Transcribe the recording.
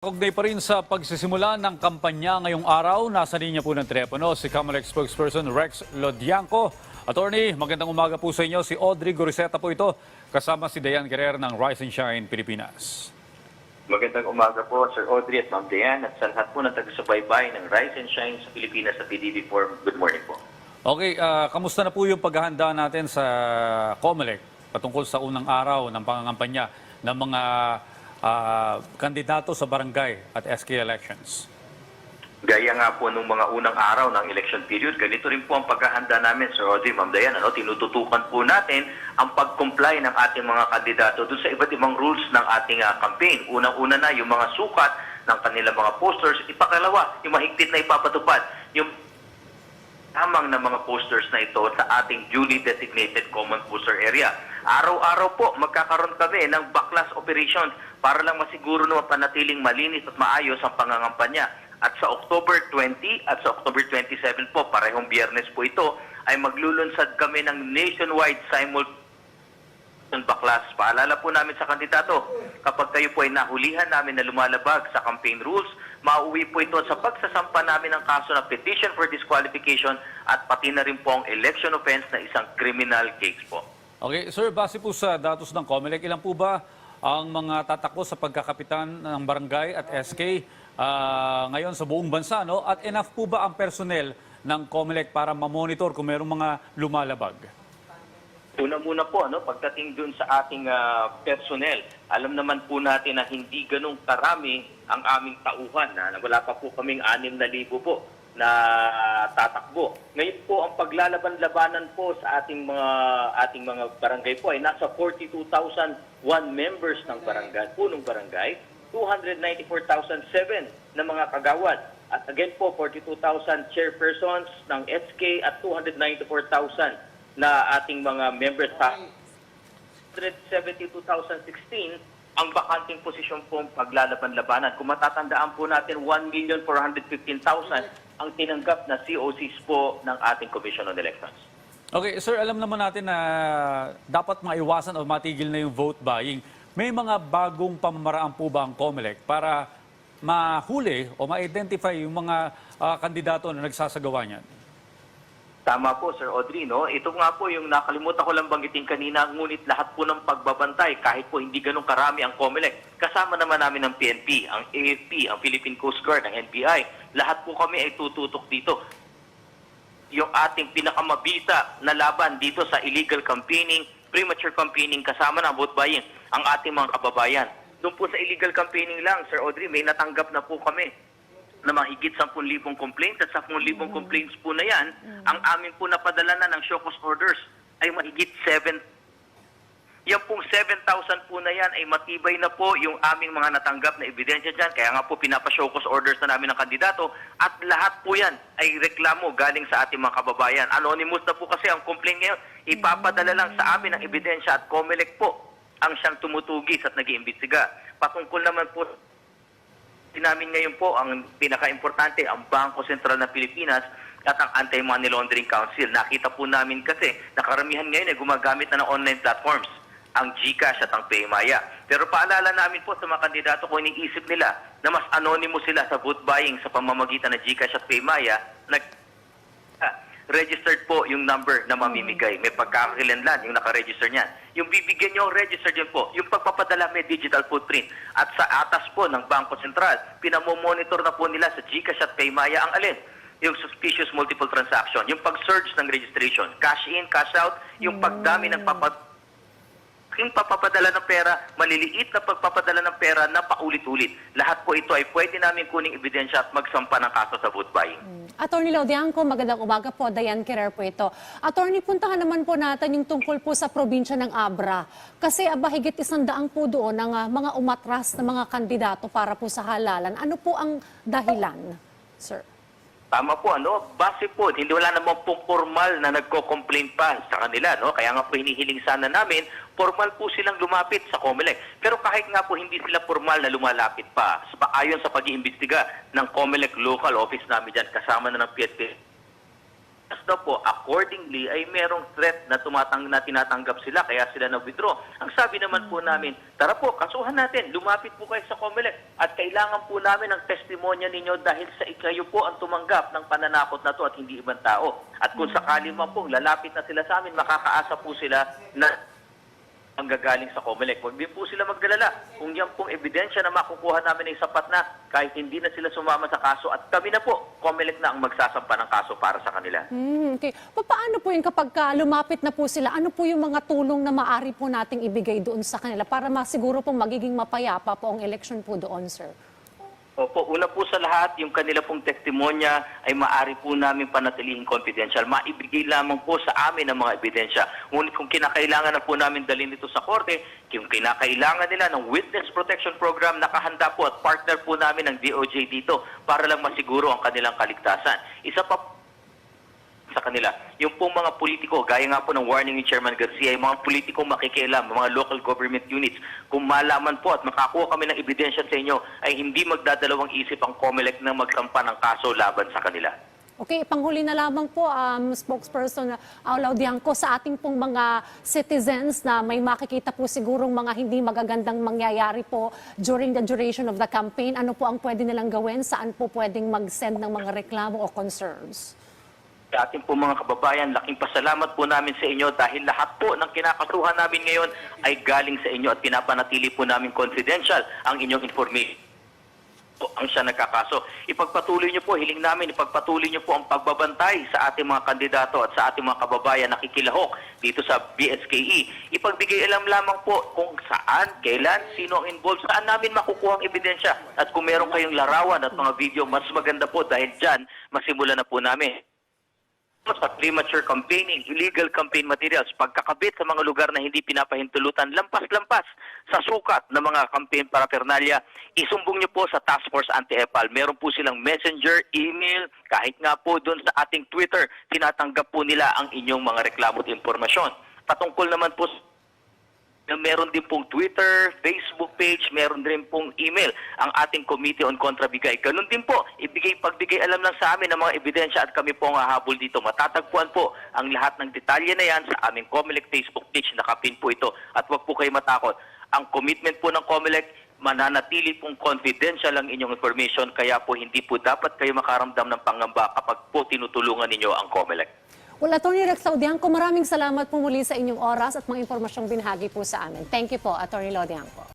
Kaugnay pa rin sa pagsisimula ng kampanya ngayong araw, nasa linya po ng telepono si Comelec spokesperson Rex Lodianco. Attorney, magandang umaga po sa inyo. Si Audrey Goriseta po ito, kasama si Dayan Guerrer ng Rise and Shine Pilipinas. Magandang umaga po, Sir Audrey at Ma'am Diane at sa lahat po ng taga-subaybay ng Rise and Shine sa Pilipinas sa PDB Forum. Good morning po. Okay, ah, kamusta na po yung paghahanda natin sa Comelec patungkol sa unang araw ng pangangampanya ng mga ah, kandidato sa barangay at SK elections? Gaya nga po nung mga unang araw ng election period, ganito rin po ang paghahanda namin, Sir Audrey, Ma'am Diane. Ano, tinututukan po natin ang pag-comply ng ating mga kandidato doon sa iba't ibang rules ng ating ah, campaign. Unang-una na yung mga sukat ng kanilang mga posters. Ipakalawa, yung mahigpit na ipapatupad. Yung tamang na mga posters na ito sa ating duly designated common poster area. Araw-araw po magkakaroon kami ng backlash operations para lang masiguro na mapanatiling malinis at maayos ang pangangampanya. At sa October 20 at sa October 27 po, parehong biyernes po ito, ay maglulunsad kami ng nationwide simultaneous ng baklas. Paalala po namin sa kandidato, kapag kayo po ay nahulihan namin na lumalabag sa campaign rules, mauwi po ito sa pagsasampa namin ng kaso na petition for disqualification at pati na rin po ang election offense na isang criminal case po. Okay, sir, base po sa datos ng COMELEC, ilan po ba ang mga tatakbo sa pagkakapitan ng barangay at SK ah, ngayon sa buong bansa, no? At enough po ba ang personnel ng COMELEC para ma-monitor kung mayroong mga lumalabag? Una-muna po, ano, pagdating dun sa ating ah, personnel, alam naman po natin na hindi ganong karami ang aming tauhan. Na, wala pa po kaming 6,000 po na tatakbo. Ngayon po, ang paglalaban-labanan po sa ating mga ating mga barangay po ay nasa 42,001 members ng barangay, punong barangay, 294,007 na mga kagawad. At again po, 42,000 chairpersons ng SK at 294,000 na ating mga members sa 172,016 ang bakanting posisyon po ang paglalaban-labanan. Kung matatandaan po natin, 1,415,000 ang tinanggap na COCs po ng ating Commission on Elections. Okay, sir, alam naman natin na dapat maiwasan o matigil na yung vote buying. May mga bagong pamamaraan po ba ang COMELEC para mahuli o ma-identify yung mga ah, kandidato na nagsasagawa niyan? Tama po, Sir Audrey, no? Ito nga po yung nakalimutan ko lang banggitin kanina, ngunit lahat po ng pagbabantay, kahit po hindi ganun karami ang COMELEC, kasama naman namin ang PNP, ang AFP, ang Philippine Coast Guard, ang NBI, lahat po kami ay tututok dito. Yung ating pinakamabisa na laban dito sa illegal campaigning, premature campaigning, kasama ng vote buying, ang ating mga kababayan. Doon po sa illegal campaigning lang, Sir Audrey, may natanggap na po kami na mahigit 10,000 complaints at 10,000 complaints po na yan, ang amin po napadala na ng show cause orders ay mahigit 7 yan pong 7,000 po na yan ay matibay na po yung aming mga natanggap na ebidensya dyan. Kaya nga po pinapa-show cause orders na namin ng kandidato at lahat po yan ay reklamo galing sa ating mga kababayan. Anonymous na po kasi ang complaint ngayon. Ipapadala lang sa amin ang ebidensya at COMELEC po ang siyang tumutugis at nag-iimbestiga. Patungkol naman po namin ngayon po ang pinaka-importante, ang Bangko Sentral ng Pilipinas at ang Anti-Money Laundering Council. Nakita po namin kasi na karamihan ngayon ay gumagamit na ng online platforms, ang GCash at ang Paymaya. Pero paalala namin po sa mga kandidato kung iniisip nila na mas anonymous sila sa vote buying sa pamamagitan ng GCash at Paymaya, nag Ah, registered po yung number na mamimigay. May pagkakakilanlan yung nakaregister niyan. Yung bibigyan nyo, registered yun po. Yung pagpapadala may digital footprint. At sa atas po ng Bangko Sentral, pinamomonitor na po nila sa GCash at Paymaya ang alin? Yung suspicious multiple transaction, yung pag-search ng registration, cash in, cash out, yung pagdami ng papad yung papapadala ng pera, maliliit na pagpapadala ng pera na paulit-ulit. Lahat po ito ay pwede namin kuning ebidensya at magsampa ng kaso sa vote buying. Attorney Laudianco, magandang umaga po. Diane Kerrer po ito. Attorney, puntahan naman po natin yung tungkol po sa probinsya ng Abra. Kasi aba, higit isang daang po doon ng ah, mga umatras na mga kandidato para po sa halalan. Ano po ang dahilan, sir? Tama po, ano? Base po, hindi wala namang pong formal na nagko-complain pa sa kanila, no? Kaya nga po hinihiling sana namin, formal po silang lumapit sa COMELEC. Pero kahit nga po hindi sila formal na lumalapit pa, ayon sa pag-iimbestiga ng COMELEC local office namin dyan, kasama na ng PSP, As daw po, accordingly, ay merong threat na, tumatang, na tinatanggap sila, kaya sila na-withdraw. Ang sabi naman po namin, tara po, kasuhan natin, lumapit po kayo sa COMELEC at kailangan po namin ng testimonya ninyo dahil sa ikayo po ang tumanggap ng pananakot na to at hindi ibang tao. At kung sakali man po, lalapit na sila sa amin, makakaasa po sila na ang gagaling sa COMELEC. Huwag din po sila magdalala. Kung yan pong ebidensya na makukuha namin ay sapat na, kahit hindi na sila sumama sa kaso, at kami na po, COMELEC na ang magsasampa ng kaso para sa kanila. Hmm, okay. Pa- Paano po yung kapag ka lumapit na po sila, ano po yung mga tulong na maari po nating ibigay doon sa kanila para masiguro pong magiging mapayapa po ang election po doon, sir? Opo, una po sa lahat, yung kanila pong testimonya ay maari po namin panatilihing confidential. Maibigay lamang po sa amin ang mga ebidensya. Ngunit kung kinakailangan na po namin dalhin ito sa korte, kung kinakailangan nila ng Witness Protection Program, nakahanda po at partner po namin ng DOJ dito para lang masiguro ang kanilang kaligtasan. Isa pa sa kanila. Yung pong mga politiko, gaya nga po ng warning ni Chairman Garcia, yung mga politiko makikialam, mga local government units, kung malaman po at makakuha kami ng ebidensya sa inyo, ay hindi magdadalawang isip ang COMELEC na magsampa ng kaso laban sa kanila. Okay, panghuli na lamang po, um, spokesperson Diangco, sa ating pong mga citizens na may makikita po sigurong mga hindi magagandang mangyayari po during the duration of the campaign, ano po ang pwede nilang gawin? Saan po pwedeng mag-send ng mga reklamo o concerns? Sa ating po mga kababayan, laking pasalamat po namin sa inyo dahil lahat po ng kinakasuhan namin ngayon ay galing sa inyo at pinapanatili po namin confidential ang inyong information. po ang siya nagkakaso. Ipagpatuloy niyo po, hiling namin, ipagpatuloy niyo po ang pagbabantay sa ating mga kandidato at sa ating mga kababayan na kikilahok dito sa BSKE. Ipagbigay alam lamang po kung saan, kailan, sino ang involved, saan namin makukuha ang ebidensya. At kung meron kayong larawan at mga video, mas maganda po dahil dyan, masimula na po namin sa premature campaigning, illegal campaign materials, pagkakabit sa mga lugar na hindi pinapahintulutan, lampas-lampas sa sukat ng mga campaign paraphernalia, isumbong niyo po sa Task Force Anti-EPAL. Meron po silang messenger, email, kahit nga po doon sa ating Twitter, tinatanggap po nila ang inyong mga reklamo at impormasyon. Patungkol naman po na meron din pong Twitter, Facebook page, meron din pong email ang ating Committee on Contrabigay. Ganun din po, ibigay pagbigay alam lang sa amin ng mga ebidensya at kami po ang hahabol dito. Matatagpuan po ang lahat ng detalye na yan sa aming Comelec Facebook page. Nakapin po ito at wag po kayo matakot. Ang commitment po ng Comelec, mananatili pong confidential ang inyong information kaya po hindi po dapat kayo makaramdam ng pangamba kapag po tinutulungan ninyo ang Comelec. Well, Attorney Rex Laudiangco, maraming salamat po muli sa inyong oras at mga impormasyong binahagi po sa amin. Thank you po, Attorney Laudiangco.